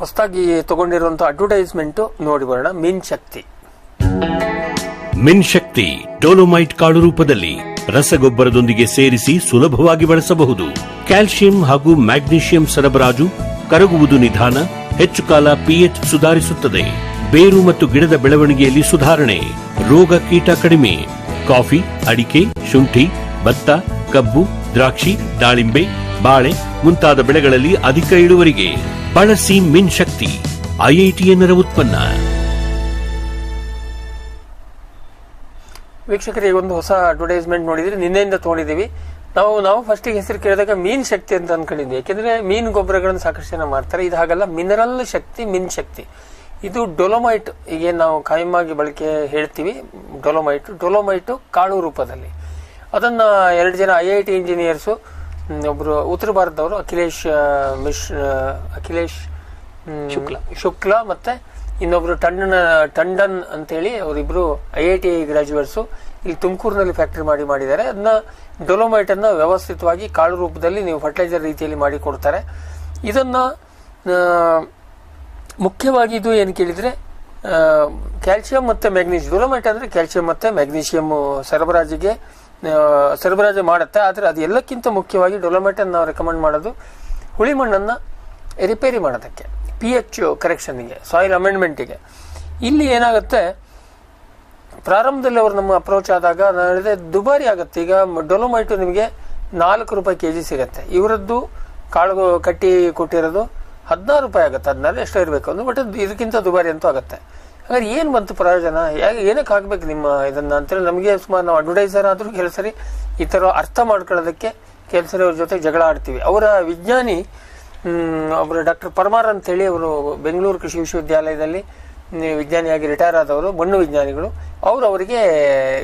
ಹೊಸದಾಗಿ ತಗೊಂಡಿರುವಂತಹ ಅಡ್ವರ್ಟೈಸ್ಮೆಂಟ್ ನೋಡಿ ಬರೋಣ. ಮಿನ್ ಶಕ್ತಿ. ಮಿನ್ ಶಕ್ತಿ ಡೋಲೋಮೈಟ್ ಕಾಳು ರೂಪದಲ್ಲಿ ರಸಗೊಬ್ಬರದೊಂದಿಗೆ ಸೇರಿಸಿ ಸುಲಭವಾಗಿ ಬಳಸಬಹುದು. ಕ್ಯಾಲ್ಸಿಯಂ ಹಾಗೂ ಮ್ಯಾಗ್ನೀಷಿಯಂ ಸರಬರಾಜು ಕರಗುವುದು ನಿಧಾನ, ಹೆಚ್ಚು ಕಾಲ ಪಿಎಚ್ ಸುಧಾರಿಸುತ್ತದೆ. ಬೇರು ಮತ್ತು ಗಿಡದ ಬೆಳವಣಿಗೆಯಲ್ಲಿ ಸುಧಾರಣೆ, ರೋಗ ಕೀಟ ಕಡಿಮೆ. ಕಾಫಿ, ಅಡಿಕೆ, ಶುಂಠಿ, ಭತ್ತ, ಕಬ್ಬು, ದ್ರಾಕ್ಷಿ, ದಾಳಿಂಬೆ, ಬಾಳೆ ಮುಂತಾದ ಬೆಳೆಗಳಲ್ಲಿ ಅಧಿಕ ಇಳುವರಿಗೆ. ಬಳಸಿ ಮಿನ್ ಶಕ್ತಿ ಐಐಟಿಎನ್ನರ ಉತ್ಪನ್ನ. ವೀಕ್ಷಕರಿಗೆ ಒಂದು ಹೊಸ ಅಡ್ವರ್ಟೈಸ್ಮೆಂಟ್ ನೋಡಿದ್ರೆ, ನಿನ್ನೆಯಿಂದ ತಗೊಂಡಿದ್ದೀವಿ. ನಾವು ನಾವು ಫಸ್ಟಿಗೆ ಹೆಸರು ಕೇಳಿದಾಗ ಮೀನ್ ಶಕ್ತಿ ಅಂತ ಅನ್ಕೊಂಡಿದ್ವಿ. ಯಾಕೆಂದ್ರೆ ಮೀನ್ ಗೊಬ್ಬರಗಳನ್ನು ಸಾಕಷ್ಟು ಮಾಡ್ತಾರೆ ಇದು ಹಾಗಲ್ಲ ಮಿನರಲ್ ಶಕ್ತಿ, ಮಿನ್ ಶಕ್ತಿ. ಇದು ಡೊಲೊಮೈಟ್ ಈಗ ನಾವು ಕಾಯಮಾಗಿ ಬಳಕೆ ಹೇಳ್ತೀವಿ. ಡೊಲೊಮೈಟ್ ಡೊಲೊಮೈಟ್ ಕಾಳು ರೂಪದಲ್ಲಿ. ಅದನ್ನ ಎರಡು ಜನ ಐ ಐ ಟಿ ಇಂಜಿನಿಯರ್ಸು ಒಬ್ರು ಉತ್ತರ ಭಾರತದವರು ಅಖಿಲೇಶ್ ಮಿಶ್ರ ಮಿಶ್ ಅಖಿಲೇಶ್ ಶುಕ್ಲ. ಶುಕ್ಲ ಮತ್ತೆ ಇನ್ನೊಬ್ರು ಟಂಡನ್ ಟಂಡನ್ ಅಂತೇಳಿ ಅವರಿಬ್ರು ಐ ಐ ಟಿ ಗ್ರಾಜುಯೇಟ್ಸು ಇಲ್ಲಿ ತುಮಕೂರಿನಲ್ಲಿ ಫ್ಯಾಕ್ಟರಿ ಮಾಡಿ ಮಾಡಿದ್ದಾರೆ. ಅದನ್ನ ಡೊಲೊಮೈಟ್ ಅನ್ನ ವ್ಯವಸ್ಥಿತವಾಗಿ ಕಾಳು ರೂಪದಲ್ಲಿ ನೀವು ಫರ್ಟಿಲೈಸರ್ ರೀತಿಯಲ್ಲಿ ಮಾಡಿ ಕೊಡ್ತಾರೆ. ಇದನ್ನ ಮುಖ್ಯವಾಗಿ ಇದು ಏನು ಕೇಳಿದ್ರೆ ಕ್ಯಾಲ್ಸಿಯಂ ಮತ್ತೆ ಮ್ಯಾಗ್ನೀಷಿಯಂ ಡೊಲೊಮೈಟ್ ಅಂದ್ರೆ ಕ್ಯಾಲ್ಸಿಯಂ ಮತ್ತೆ ಮ್ಯಾಗ್ನೀಷಿಯಂ ಸರಬರಾಜಿಗೆ ಸರಬರಾಜು ಮಾಡುತ್ತೆ. ಆದರೆ ಅದು ಎಲ್ಲಕ್ಕಿಂತ ಮುಖ್ಯವಾಗಿ ಡೊಲೊಮೆಟ್ ಅನ್ನು ನಾವು ರೆಕಮೆಂಡ್ ಮಾಡೋದು ಹುಳಿ ಮಣ್ಣನ್ನು ರಿಪೇರಿ ಮಾಡೋದಕ್ಕೆ ಪಿ ಎಚ್ ಕರೆಕ್ಷನ್ಗೆ ಸಾಯಿಲ್ ಅಮೆಂಡ್ಮೆಂಟಿಗೆ ಇಲ್ಲಿ ಏನಾಗುತ್ತೆ, ಪ್ರಾರಂಭದಲ್ಲಿ ಅವರು ನಮ್ಮ ಅಪ್ರೋಚ್ ಆದಾಗ ನಾನು ದುಬಾರಿ ಆಗುತ್ತೆ. ಈಗ ಡೊಲೊಮೈಟು ನಿಮಗೆ ನಾಲ್ಕು ರೂಪಾಯಿ ಕೆ ಜಿ ಸಿಗುತ್ತೆ. ಇವರದ್ದು ಕಾಳು ಕಟ್ಟಿ ಕೊಟ್ಟಿರೋದು ಹದಿನಾರು ರೂಪಾಯಿ ಆಗುತ್ತೆ. ಹದಿನಾರು ಎಷ್ಟೋ ಇರಬೇಕು ಅಂದ್ರೆ ಬಟ್ ಇದಕ್ಕಿಂತ ದುಬಾರಿ ಅಂತೂ ಆಗುತ್ತೆ. ಹಾಗಾದ್ರೆ ಏನು ಬಂತು ಪ್ರಯೋಜನ? ಯಾಕೆ ಏನಕ್ಕೆ ಹಾಕ್ಬೇಕು ನಿಮ್ಮ ಇದನ್ನು ಅಂತೇಳಿ ನಮಗೆ ಸುಮಾರು ನಾವು ಅಡ್ವರ್ಟೈಸರ್ ಆದ್ರೂ ಕೆಲವು ಸರಿ ಈ ಥರ ಅರ್ಥ ಮಾಡ್ಕೊಳ್ಳೋದಕ್ಕೆ ಕೆಲವು ಸರಿ ಅವ್ರ ಜೊತೆ ಜಗಳ ಆಡ್ತೀವಿ. ಅವರ ವಿಜ್ಞಾನಿ ಒಬ್ಬರು ಡಾಕ್ಟರ್ ಪರಮಾರ್ ಅಂತೇಳಿ ಅವರು ಬೆಂಗಳೂರು ಕೃಷಿ ವಿಶ್ವವಿದ್ಯಾಲಯದಲ್ಲಿ ವಿಜ್ಞಾನಿಯಾಗಿ ರಿಟೈರ್ ಆದವರು, ಮಣ್ಣು ವಿಜ್ಞಾನಿಗಳು. ಅವರು ಅವರಿಗೆ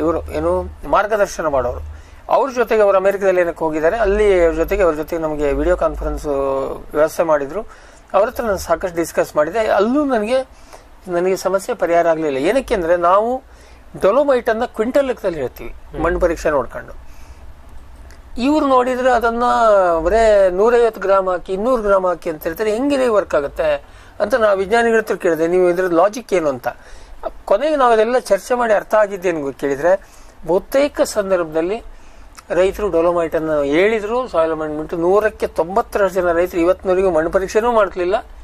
ಇವರು ಏನು ಮಾರ್ಗದರ್ಶನ ಮಾಡೋರು. ಅವ್ರ ಜೊತೆಗೆ ಅವರು ಅಮೆರಿಕದಲ್ಲಿ ಏನಕ್ಕೆ ಹೋಗಿದ್ದಾರೆ, ಅಲ್ಲಿ ಅವ್ರ ಜೊತೆಗೆ ಅವ್ರ ಜೊತೆಗೆ ನಮಗೆ ವಿಡಿಯೋ ಕಾನ್ಫರೆನ್ಸ್ ವ್ಯವಸ್ಥೆ ಮಾಡಿದ್ರು. ಅವ್ರ ಹತ್ರ ನಾನು ಸಾಕಷ್ಟು ಡಿಸ್ಕಸ್ ಮಾಡಿದೆ. ಅಲ್ಲೂ ನನಗೆ ನನಗೆ ಸಮಸ್ಯೆ ಪರಿಹಾರ ಆಗಲಿಲ್ಲ. ಏನಕ್ಕೆ ಅಂದ್ರೆ ನಾವು ಡೊಲೊಮೈಟ್ ಅನ್ನ ಕ್ವಿಂಟಲ್ ಲೆಕ್ಕದಲ್ಲಿ ಹೇಳ್ತೀವಿ ಮಣ್ಣು ಪರೀಕ್ಷೆ ನೋಡ್ಕೊಂಡು. ಇವ್ರು ನೋಡಿದ್ರೆ ಅದನ್ನ ಬರೇ ನೂರೈವತ್ತು ಗ್ರಾಮ್ ಹಾಕಿ ಇನ್ನೂರು ಗ್ರಾಮ್ ಹಾಕಿ ಅಂತ ಹೇಳ್ತಾರೆ. ಹೆಂಗಿದೆ ವರ್ಕ್ ಆಗುತ್ತೆ ಅಂತ ನಾವು ವಿಜ್ಞಾನಿಗಳ ಹತ್ರ ಕೇಳಿದೆ ನೀವು ಇದ್ರ ಲಾಜಿಕ್ ಏನು ಅಂತ. ಕೊನೆಗೆ ನಾವು ಅದೆಲ್ಲ ಚರ್ಚೆ ಮಾಡಿ ಅರ್ಥ ಆಗಿದ್ದೇನು ಕೇಳಿದ್ರೆ ಬಹುತೇಕ ಸಂದರ್ಭದಲ್ಲಿ ರೈತರು ಡೊಲೊಮೈಟ್ ಅನ್ನು ಹೇಳಿದ್ರು ಸಾಯಿಲ್ ಅಮೆಂಡ್ಮೆಂಟ್ ನೂರಕ್ಕೆ ತೊಂಬತ್ತರಷ್ಟು ಜನ ರೈತರು ಇವತ್ತಿನವರೆಗೂ ಮಣ್ಣು ಪರೀಕ್ಷೆನೂ ಮಾಡ್ತಿಲ್ಲ ಆ,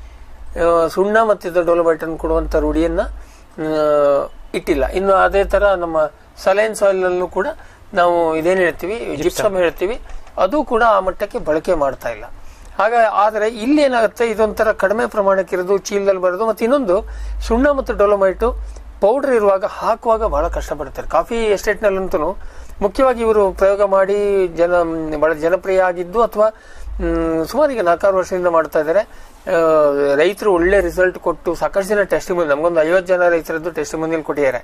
ಸುಣ್ಣ ಮತ್ತು ಡೊಲೊಮೈಟ್ ಅನ್ನು ಕೊಡುವಂತ ರೂಢಿಯನ್ನ ಇಟ್ಟಿಲ್ಲ. ಇನ್ನು ಅದೇ ತರ ನಮ್ಮ ಸಲೈನ್ ಸಾಯಿಲ್ ನಲ್ಲೂ ಕೂಡ ನಾವು ಇದೇನು ಹೇಳ್ತೀವಿ, ಜಿಪ್ಸಮ್ ಹೇಳ್ತೀವಿ. ಅದು ಕೂಡ ಆ ಮಟ್ಟಕ್ಕೆ ಬಳಕೆ ಮಾಡ್ತಾ ಇಲ್ಲ. ಹಾಗ ಆದರೆ ಇಲ್ಲಿ ಏನಾಗುತ್ತೆ, ಇದೊಂಥರ ಕಡಿಮೆ ಪ್ರಮಾಣಕ್ಕೆ ಇರೋದು, ಚೀಲದಲ್ಲಿ ಬರೋದು ಮತ್ತು ಇನ್ನೊಂದು, ಸುಣ್ಣ ಮತ್ತು ಡೊಲೊಮೈಟು ಪೌಡರ್ ಇರುವಾಗ ಹಾಕುವಾಗ ಬಹಳ ಕಷ್ಟಪಡ್ತಾರೆ. ಕಾಫಿ ಎಸ್ಟೇಟ್ನಲ್ಲಂತೂ ಮುಖ್ಯವಾಗಿ ಇವರು ಪ್ರಯೋಗ ಮಾಡಿ ಜನ, ಬಹಳ ಜನಪ್ರಿಯ ಆಗಿದ್ದು ಅಥವಾ ಸುಮಾರು ಈಗ ನಾಲ್ಕಾರು ವರ್ಷದಿಂದ ಮಾಡ್ತಾ ಇದ್ದಾರೆ. ರೈತರು ಒಳ್ಳೆ ರಿಸಲ್ಟ್ ಕೊಟ್ಟು ಸಾಕಷ್ಟು ಜನ ಟೆಸ್ಟಿಮೋನಿಯಲ್ ನಮಗೊಂದು ಐವತ್ತು ಜನ ರೈತರದ್ದು ಟೆಸ್ಟಿಮೋನಿಯಲ್ ಕೊಟ್ಟಿದ್ದಾರೆ.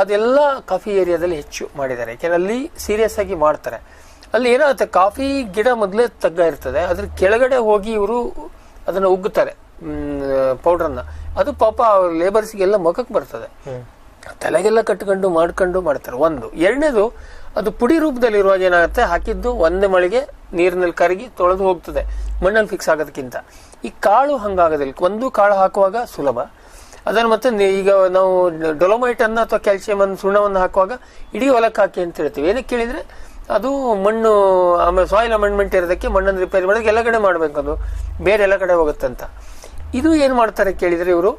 ಅದೆಲ್ಲ ಕಾಫಿ ಏರಿಯಾದಲ್ಲಿ ಹೆಚ್ಚು ಮಾಡಿದ್ದಾರೆ. ಯಾಕೆಂದ್ರೆ ಅಲ್ಲಿ ಸೀರಿಯಸ್ ಆಗಿ ಮಾಡ್ತಾರೆ. ಅಲ್ಲಿ ಏನಾಗುತ್ತೆ ಕಾಫಿ ಗಿಡ ಮೊದಲೇ ತಗ್ಗ ಇರ್ತದೆ. ಅದ್ರ ಕೆಳಗಡೆ ಹೋಗಿ ಇವರು ಅದನ್ನು ಉಗ್ಗುತ್ತಾರೆ ಪೌಡರ್ನ ಅದು ಪಾಪ ಲೇಬರ್ಸ್ಗೆಲ್ಲ ಮುಖಕ್ಕೆ ಬರ್ತದೆ. ತಲೆಗೆಲ್ಲ ಕಟ್ಕೊಂಡು ಮಾಡ್ಕೊಂಡು ಮಾಡ್ತಾರೆ. ಒಂದು. ಎರಡನೇದು ಅದು ಪುಡಿ ರೂಪದಲ್ಲಿ ಇರುವಾಗ ಏನಾಗುತ್ತೆ? ಹಾಕಿದ್ದು ಒಂದು ಮಳೆಗೆ ನೀರಿನಲ್ಲಿ ಕರಗಿ ತೊಳೆದು ಹೋಗ್ತದೆ. ಮಣ್ಣಲ್ಲಿ ಫಿಕ್ಸ್ ಆಗೋದಕ್ಕಿಂತ. ಈ ಕಾಳು ಹಂಗಾಗೋದಿಲ್ಲ. ಒಂದು ಕಾಳು ಹಾಕುವಾಗ ಸುಲಭ. ಅದನ್ನು ಮತ್ತೆ ಈಗ ನಾವು ಡೊಲೊಮೈಟ್ ಅನ್ನ ಅಥವಾ ಕ್ಯಾಲ್ಸಿಯಂ ಅನ್ನು ಸುಣ್ಣವನ್ನು ಹಾಕುವಾಗ ಇಡೀ ಹೊಲಕ್ಕೆ ಹಾಕಿ ಅಂತ ಹೇಳ್ತೀವಿ. ಏನಕ್ಕೆ ಕೇಳಿದ್ರೆ ಅದು ಮಣ್ಣು, ಆಮೇಲೆ ಸಾಯಿಲ್ ಅಮೆಂಡ್ಮೆಂಟ್ ಇರೋದಕ್ಕೆ ಮಣ್ಣನ್ನು ರಿಪೇರಿ ಮಾಡೋದಕ್ಕೆ ಎಲ್ಲ ಕಡೆ ಮಾಡ್ಬೇಕು ಅದು. ಬೇರೆ ಎಲ್ಲ ಕಡೆ ಹೋಗುತ್ತಂತ ಇದು ಏನು ಮಾಡ್ತಾರೆ ಕೇಳಿದ್ರೆ ಇವರು?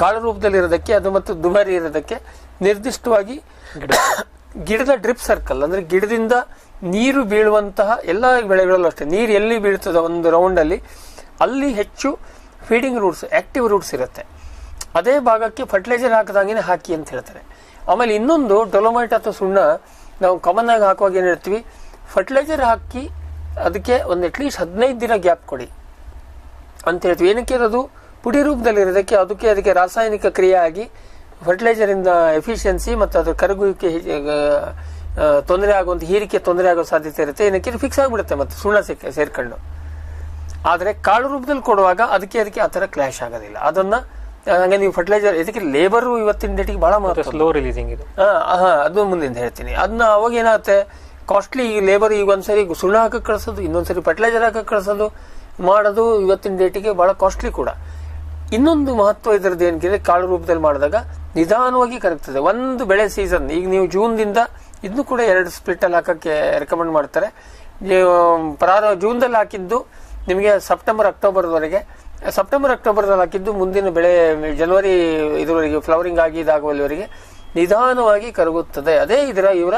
ಕಾಳು ರೂಪದಲ್ಲಿ ಇರೋದಕ್ಕೆ ಅದು ಮತ್ತು ದುಬಾರಿ ಇರೋದಕ್ಕೆ ನಿರ್ದಿಷ್ಟವಾಗಿ ಗಿಡದ ಡ್ರಿಪ್ ಸರ್ಕಲ್, ಅಂದ್ರೆ ಗಿಡದಿಂದ ನೀರು ಬೀಳುವಂತಹ ಎಲ್ಲ ಬೆಳೆಗಳಲ್ಲೂ ಅಷ್ಟೇ, ನೀರು ಎಲ್ಲಿ ಬೀಳ್ತದೆ ಒಂದು ರೌಂಡ್ ಅಲ್ಲಿ ಅಲ್ಲಿ ಹೆಚ್ಚು ಫೀಡಿಂಗ್ ರೂಟ್ಸ್ ಆಕ್ಟಿವ್ ರೂಟ್ಸ್ ಇರುತ್ತೆ. ಅದೇ ಭಾಗಕ್ಕೆ ಫರ್ಟಿಲೈಸರ್ ಹಾಕದಾಗೇನೆ ಹಾಕಿ ಅಂತ ಹೇಳ್ತಾರೆ. ಆಮೇಲೆ ಇನ್ನೊಂದು ಡೊಲೊಮೈಟ್ ಅಥವಾ ಸುಣ್ಣ, ನಾವು ಕಾಮನ್ ಆಗಿ ಹಾಕುವಾಗ ಏನು ಹೇಳ್ತೀವಿ? ಫರ್ಟಿಲೈಸರ್ ಹಾಕಿ ಅದಕ್ಕೆ ಒಂದು ಅಟ್ಲೀಸ್ಟ್ ಹದಿನೈದು ದಿನ ಗ್ಯಾಪ್ ಕೊಡಿ ಅಂತ ಹೇಳ್ತೀವಿ. ಏನಕ್ಕೆ ಅದು ಪುಡಿ ರೂಪದಲ್ಲಿ ಇರೋದಕ್ಕೆ ಅದಕ್ಕೆ ಅದಕ್ಕೆ ರಾಸಾಯನಿಕ ಕ್ರಿಯೆ ಆಗಿ ಫರ್ಟಿಲೈಸರ್ ಇಂದ ಎಫಿಷಿಯನ್ಸಿ ಮತ್ತು ಅದ್ರ ಕರಗುವಿಕೆ ತೊಂದರೆ ಆಗುವಂಥ ಹೀರಿಕೆ ತೊಂದರೆ ಆಗೋ ಸಾಧ್ಯತೆ ಇರುತ್ತೆ. ಏನಕ್ಕೆ? ಫಿಕ್ಸ್ ಆಗಿಬಿಡುತ್ತೆ ಮತ್ತೆ ಸುಣ್ಣ ಸಿಕ್ಕ ಸೇರ್ಕೊಂಡು. ಆದರೆ ಕಾಳು ರೂಪದಲ್ಲಿ ಕೊಡುವಾಗ ಅದಕ್ಕೆ ಅದಕ್ಕೆ ಆ ಥರ ಕ್ಲಾಶ್ ಆಗೋದಿಲ್ಲ. ಅದನ್ನ ಹಂಗೆ ನೀವು ಫರ್ಟಿಲೈಸರ್ ಇದಕ್ಕೆ ಲೇಬರು ಇವತ್ತಿನ ಡೇಟಿಗೆ ಭಾಳ ಮಹತ್ವ. ಸ್ಲೋ ರಿಲೀಸಿಂಗ್ ಇದು. ಹಾಂ ಹಾಂ ಅದು ಮುಂದಿಂದ ಹೇಳ್ತೀನಿ. ಅದನ್ನ ಅವಾಗ ಏನಾಗುತ್ತೆ? ಕಾಸ್ಟ್ಲಿ ಲೇಬರ್ ಈಗ ಒಂದ್ಸರಿ ಸುಣ್ಣ ಹಾಕಕ್ಕೆ ಕಳ್ಸೋದು ಇನ್ನೊಂದ್ಸರಿ ಫರ್ಟಿಲೈಸರ್ ಹಾಕಿ ಕಳಿಸೋದು ಮಾಡೋದು ಇವತ್ತಿನ ಡೇಟಿಗೆ ಭಾಳ ಕಾಸ್ಟ್ಲಿ ಕೂಡ. ಇನ್ನೊಂದು ಮಹತ್ವ ಇದರದ್ದು ಏನಕ್ಕೆ ಕಾಳು ರೂಪದಲ್ಲಿ ಮಾಡಿದಾಗ ನಿಧಾನವಾಗಿ ಕರಗ್ತದೆ. ಒಂದು ಬೆಳೆ ಸೀಸನ್ ಈಗ ನೀವು ಜೂನ್ದಿಂದ ಇದನ್ನು ಕೂಡ ಎರಡು ಸ್ಪ್ಲಿಟ್ ಅಲ್ಲಿ ಹಾಕಕ್ಕೆ ರೆಕಮೆಂಡ್ ಮಾಡ್ತಾರೆ. ನೀವು ಪ್ರಾರ ಜೂನ್ದಲ್ಲಿ ಹಾಕಿದ್ದು ನಿಮಗೆ ಸೆಪ್ಟೆಂಬರ್ ಅಕ್ಟೋಬರ್ವರೆಗೆ ಸೆಪ್ಟೆಂಬರ್ ಅಕ್ಟೋಬರ್ದಲ್ಲಿ ಹಾಕಿದ್ದು ಮುಂದಿನ ಬೆಳೆ ಜನವರಿ ಇದುವರೆಗೆ ಫ್ಲವರಿಂಗ್ ಆಗಿ ಇದಾಗುವಲ್ಲಿವರೆಗೆ ನಿಧಾನವಾಗಿ ಕರಗುತ್ತದೆ. ಅದೇ ಇದರ ಇವರ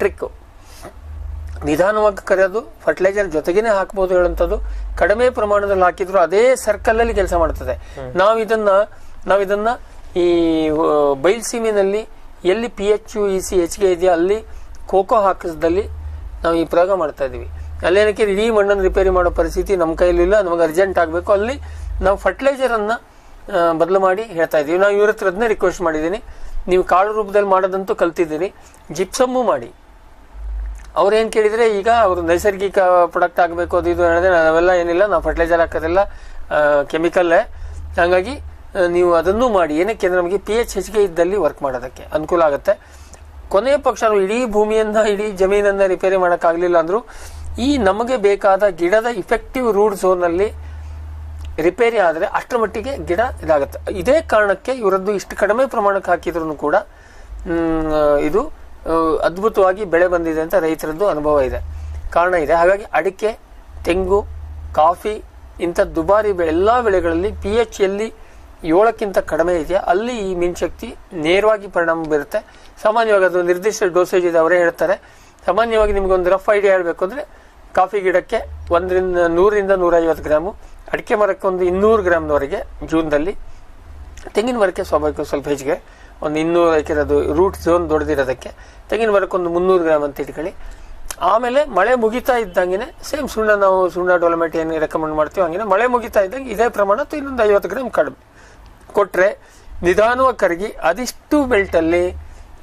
ಟ್ರಿಕ್ ನಿಧಾನವಾಗಿ ಕರೆಯೋದು ಫರ್ಟಿಲೈಸರ್ ಜೊತೆಗೇನೆ ಹಾಕಬಹುದು ಹೇಳುವಂಥದ್ದು. ಕಡಿಮೆ ಪ್ರಮಾಣದಲ್ಲಿ ಹಾಕಿದ್ರು ಅದೇ ಸರ್ಕಲ್ ಅಲ್ಲಿ ಕೆಲಸ ಮಾಡ್ತದೆ. ನಾವು ಇದನ್ನ ನಾವಿದನ್ನ ಈ ಬಯಲುಸೀಮಿನಲ್ಲಿ ಎಲ್ಲಿ P H U E C ಹೆಚ್ಚಿಗೆ ಇದೆಯೋ ಅಲ್ಲಿ ಖೋಖೋ ಹಾಕಿಸ್ದಲ್ಲಿ ನಾವು ಈ ಪ್ರಯೋಗ ಮಾಡ್ತಾ ಇದೀವಿ ಅಲ್ಲೇನಕ್ಕೆ ಇಡೀ ಮಣ್ಣನ್ನು ರಿಪೇರಿ ಮಾಡೋ ಪರಿಸ್ಥಿತಿ ನಮ್ಮ ಕೈಯಲ್ಲಿ ಇಲ್ಲ. ನಮಗೆ ಅರ್ಜೆಂಟ್ ಆಗಬೇಕು. ಅಲ್ಲಿ ನಾವು ಫರ್ಟಿಲೈಸರ್ ಅನ್ನ ಆ, ಬದಲು ಮಾಡಿ ಹೇಳ್ತಾ ಇದೀವಿ ನಾವು ಇವ್ರ ಹತ್ರ ಅದನ್ನೇ ರಿಕ್ವೆಸ್ಟ್ ಮಾಡಿದ್ದೀನಿ. ನೀವು ಕಾಳು ರೂಪದಲ್ಲಿ ಮಾಡೋದಂತೂ ಕಲ್ತಿದ್ದೀನಿ ಜಿಪ್ಸಮ್ಮು ಮಾಡಿ. ಅವ್ರೇನು ಕೇಳಿದರೆ ಈಗ ಅವರು ನೈಸರ್ಗಿಕ ಪ್ರಾಡಕ್ಟ್ ಆಗಬೇಕು ಅದು ಇದು ಹೇಳಿದ್ರೆ ನಾವೆಲ್ಲ ಏನಿಲ್ಲ. ನಾವು ಫರ್ಟಿಲೈಸರ್ ಹಾಕೋದೆಲ್ಲ. ಕೆಮಿಕಲ್ಲೇ ಹಾಗಾಗಿ ನೀವು ಅದನ್ನು ಮಾಡಿ. ಏನಕ್ಕೆ ಅಂದರೆ ನಮಗೆ ಪಿ ಎಚ್ ಹೆಚ್ಗೆ ಇದ್ದಲ್ಲಿ ವರ್ಕ್ ಮಾಡೋದಕ್ಕೆ. ಅನುಕೂಲ ಆಗುತ್ತೆ. ಕೊನೆಯ ಪಕ್ಷ ಇಡೀ ಭೂಮಿಯನ್ನ, ಇಡೀ ಜಮೀನನ್ನ ರಿಪೇರಿ ಮಾಡೋಕ್ಕಾಗಲಿಲ್ಲ ಅಂದ್ರೂ, ಈ ನಮಗೆ ಬೇಕಾದ ಗಿಡದ ಇಫೆಕ್ಟಿವ್ ರೂಟ್ ಝೋನಲ್ಲಿ ರಿಪೇರಿ ಆದರೆ ಅಷ್ಟರ ಮಟ್ಟಿಗೆ ಗಿಡ ಇದಾಗುತ್ತೆ. ಇದೇ ಕಾರಣಕ್ಕೆ ಇವರದ್ದು ಇಷ್ಟು ಕಡಿಮೆ ಪ್ರಮಾಣಕ್ಕೆ ಹಾಕಿದ್ರು ಕೂಡ ಇದು ಅದ್ಭುತವಾಗಿ ಬೆಳೆ ಬಂದಿದೆ ಅಂತ ರೈತರದ್ದು ಅನುಭವ ಇದೆ. ಕಾರಣ ಇದೆ. ಹಾಗಾಗಿ ಅಡಿಕೆ, ತೆಂಗು, ಕಾಫಿ ಇಂಥ ದುಬಾರಿ ಎಲ್ಲಾ ಬೆಳೆಗಳಲ್ಲಿ ಪಿ ಎಚ್ ಎಲ್ಲಿ ಏಳಕ್ಕಿಂತ ಕಡಿಮೆ ಇದೆಯಾ? ಅಲ್ಲಿ ಈ ಮಿನ್ಶಕ್ತಿ ನೇರವಾಗಿ ಪರಿಣಾಮ ಬೀರುತ್ತೆ. ಸಾಮಾನ್ಯವಾಗಿ ಅದು ನಿರ್ದಿಷ್ಟ ಡೋಸೇಜ್ ಇದೆ, ಅವರೇ ಹೇಳ್ತಾರೆ. ಸಾಮಾನ್ಯವಾಗಿ ನಿಮ್ಗೊಂದು ರಫ್ ಐಡಿಯಾ ಹೇಳಬೇಕು ಅಂದ್ರೆ, ಕಾಫಿ ಗಿಡಕ್ಕೆ ಒಂದರಿಂದ ನೂರಿಂದ ನೂರೈವತ್ತು ಗ್ರಾಮು ಅಡಿಕೆ ಮರಕ್ಕೆ ಒಂದು ಇನ್ನೂರು ಗ್ರಾಮ್ನವರೆಗೆ ಜೂನ್ದಲ್ಲಿ, ತೆಂಗಿನ ಮರಕ್ಕೆ ಸ್ವಾಭಾವಿಕ ಸ್ವಲ್ಪ ಹೆಚ್ಚಿಗೆ, ಒಂದು ಇನ್ನೂರು ಅದು ರೂಟ್ ಝೋನ್ ದೊಡ್ಡದಿರೋದಕ್ಕೆ, ತೆಂಗಿನ ಮರಕ್ಕೆ ಒಂದು ಮುನ್ನೂರು ಗ್ರಾಮ್ ಅಂತ ಇಟ್ಕೊಳ್ಳಿ. ಆಮೇಲೆ ಮಳೆ ಮುಗಿತಾ ಇದ್ದಂಗೆ ಸೇಮ್ ಸುಣ್ಣ ನಾವು ಸುಣ್ಣ ಡೆವಲಪ್ಮೆಂಟ್ ಏನು ರೆಕಮೆಂಡ್ ಮಾಡ್ತೀವಿ ಹಂಗೆ ಮಳೆ ಮುಗಿತಾ ಇದ್ದಂಗೆ ಇದೇ ಪ್ರಮಾಣ ಇನ್ನೊಂದು ಐವತ್ತು ಗ್ರಾಮ್ ಕಡಿಮೆ. ಕೊಟ್ರೆ ನಿಧಾನವಾಗಿ ಕರಗಿ ಅದಿಷ್ಟು ಬೆಲ್ಟಲ್ಲಿ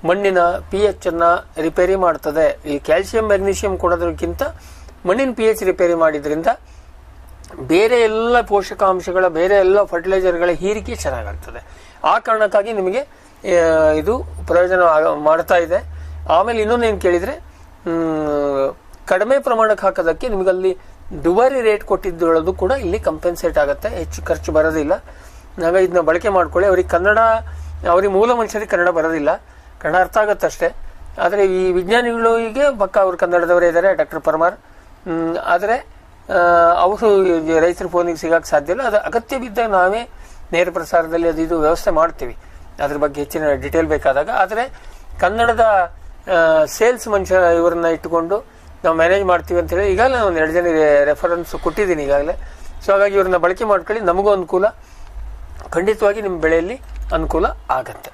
ಮಣ್ಣಿನ ಪಿ ಎಚ್ ಅನ್ನ ರಿಪೇರಿ ಮಾಡ್ತದೆ. ಈ ಕ್ಯಾಲ್ಸಿಯಂ ಮೆಗ್ನೀಷಿಯಂ ಕೊಡೋದಕ್ಕಿಂತ ಮಣ್ಣಿನ ಪಿ ಎಚ್ ರಿಪೇರಿ ಮಾಡಿದ್ರಿಂದ ಬೇರೆ ಎಲ್ಲ ಪೋಷಕಾಂಶಗಳ, ಬೇರೆ ಎಲ್ಲ ಫರ್ಟಿಲೈಸರ್ಗಳ ಹೀರಿಕೆ ಚೆನ್ನಾಗಾಗ್ತದೆ. ಆ ಕಾರಣಕ್ಕಾಗಿ ನಿಮಗೆ ಇದು ಪ್ರಯೋಜನ ಮಾಡ್ತಾ ಇದೆ. ಆಮೇಲೆ ಇನ್ನೊಂದು ಏನು ಕೇಳಿದ್ರೆ ಕಡಿಮೆ ಪ್ರಮಾಣಕ್ಕೆ ಹಾಕೋದಕ್ಕೆ ನಿಮಗಲ್ಲಿ ದುಬಾರಿ ರೇಟ್ ಕೊಟ್ಟಿದ್ದು ಕೂಡ ಇಲ್ಲಿ ಕಂಪೆನ್ಸೇಟ್ ಆಗುತ್ತೆ. ಹೆಚ್ಚು ಖರ್ಚು ಬರೋದಿಲ್ಲ. ಹಾಗಾಗಿ ಇದನ್ನ ಬಳಕೆ ಮಾಡ್ಕೊಳ್ಳಿ. ಅವ್ರಿಗೆ ಕನ್ನಡ, ಅವ್ರಿಗೆ ಮೂಲ ಮನುಷ್ಯರಿಗೆ ಕನ್ನಡ ಬರೋದಿಲ್ಲ. ಕನ್ನಡ ಅರ್ಥ ಆಗುತ್ತಷ್ಟೇ ಆದರೆ ಈ ವಿಜ್ಞಾನಿಗಳಿಗೆ ಪಕ್ಕ ಅವರು ಕನ್ನಡದವರೇ ಇದ್ದಾರೆ ಡಾಕ್ಟರ್ ಪರಮಾರ್. ಆದರೆ ಅವರು ರೈತರ ಫೋನಿಗೆ ಸಿಗಕ್ಕೆ ಸಾಧ್ಯ ಇಲ್ಲ. ಅದು ಅಗತ್ಯ ಬಿದ್ದಾಗ ನಾವೇ ನೇರ ಪ್ರಸಾರದಲ್ಲಿ ಅದು ಇದು ವ್ಯವಸ್ಥೆ ಮಾಡ್ತೀವಿ. ಅದ್ರ ಬಗ್ಗೆ ಹೆಚ್ಚಿನ ಡಿಟೇಲ್ ಬೇಕಾದಾಗ. ಆದರೆ ಕನ್ನಡದ ಸೇಲ್ಸ್ ಮನುಷ್ಯ ಇವರನ್ನ ಇಟ್ಟುಕೊಂಡು ನಾವು ಮ್ಯಾನೇಜ್ ಮಾಡ್ತೀವಿ ಅಂತ ಹೇಳಿ ಈಗಾಗಲೇ ಒಂದು ಎರಡು ಜನ ರೆಫರೆನ್ಸ್ ಕೊಟ್ಟಿದ್ದೀನಿ ಈಗಾಗಲೇ. ಸೊ ಹಾಗಾಗಿ ಇವ್ರನ್ನ ಬಳಕೆ ಮಾಡ್ಕೊಳ್ಳಿ. ನಮಗೂ ಅನುಕೂಲ. ಖಂಡಿತವಾಗಿ ನಿಮ್ಮ ಬೆಳೆಯಲ್ಲಿ ಅನುಕೂಲ ಆಗತ್ತೆ.